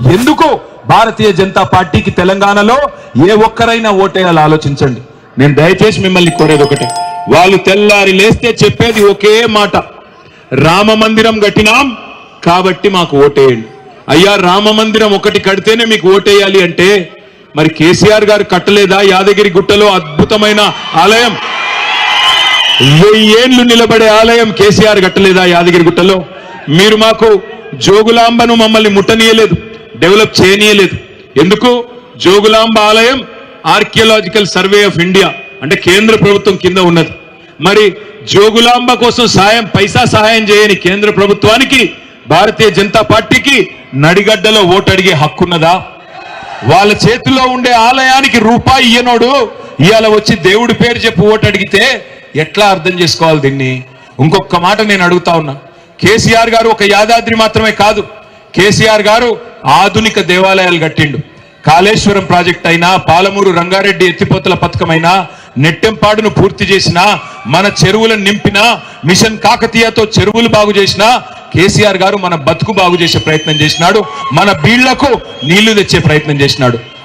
ఎందుకు భారతీయ జనతా పార్టీకి తెలంగాణలో ఏ ఒక్కరైనా ఓటేయాలో ఆలోచించండి. నేను దయచేసి మిమ్మల్ని కోరేది ఒకటి. వాళ్ళు తెల్లారి లేస్తే చెప్పేది ఒకే మాట. రామ మందిరం కట్టినాం కాబట్టి మాకు ఓటేయండి. అయ్యా రామ మందిరం ఒకటి కడితేనే మీకు ఓటేయాలి అంటే మరి కేసీఆర్ గారు కట్టలేదా? యాదగిరి గుట్టలో అద్భుతమైన ఆలయం. వెయ్యేళ్ళు నిలబడే ఆలయం కేసీఆర్ కట్టలేదా? యాదగిరి గుట్టలో. మీరు మాకు జోగులాంబను మమ్మల్ని ముట్టనీయలేదు. డెవలప్ చేయనీయలేదు. ఎందుకు? జోగులాంబ ఆలయం ఆర్కియలాజికల్ సర్వే ఆఫ్ ఇండియా అంటే కేంద్ర ప్రభుత్వం కింద ఉన్నది. మరి జోగులాంబ కోసం సాయం పైసా సహాయం చేయని కేంద్ర ప్రభుత్వానికి భారతీయ జనతా పార్టీకి నడిగడ్డలో ఓటు అడిగే హక్కున్నదా? వాళ్ళ చేతిలో ఉండే ఆలయానికి రూపాయి ఇయ్యనోడు ఇవాళ వచ్చి దేవుడి పేరు చెప్పి ఓటు అడిగితే ఎట్లా అర్థం చేసుకోవాలి దీన్ని? ఇంకొక మాట నేను అడుగుతా ఉన్నా. కేసీఆర్ గారు ఒక యాదాద్రి మాత్రమే కాదు. కేసీఆర్ గారు ఆధునిక దేవాలయాలు కట్టిండు. కాళేశ్వరం ప్రాజెక్ట్ అయినా పాలమూరు రంగారెడ్డి ఎత్తిపోతల పథకమైనా అయినా నెట్టెంపాడును పూర్తి చేసిన మన చెరువులను నింపిన మిషన్ కాకతీయతో చెరువులు బాగు చేసిన కేసీఆర్ గారు మన బతుకు బాగు చేసే ప్రయత్నం చేసినాడు. మన బీళ్ళకు నీళ్ళు తెచ్చే ప్రయత్నం చేసినాడు.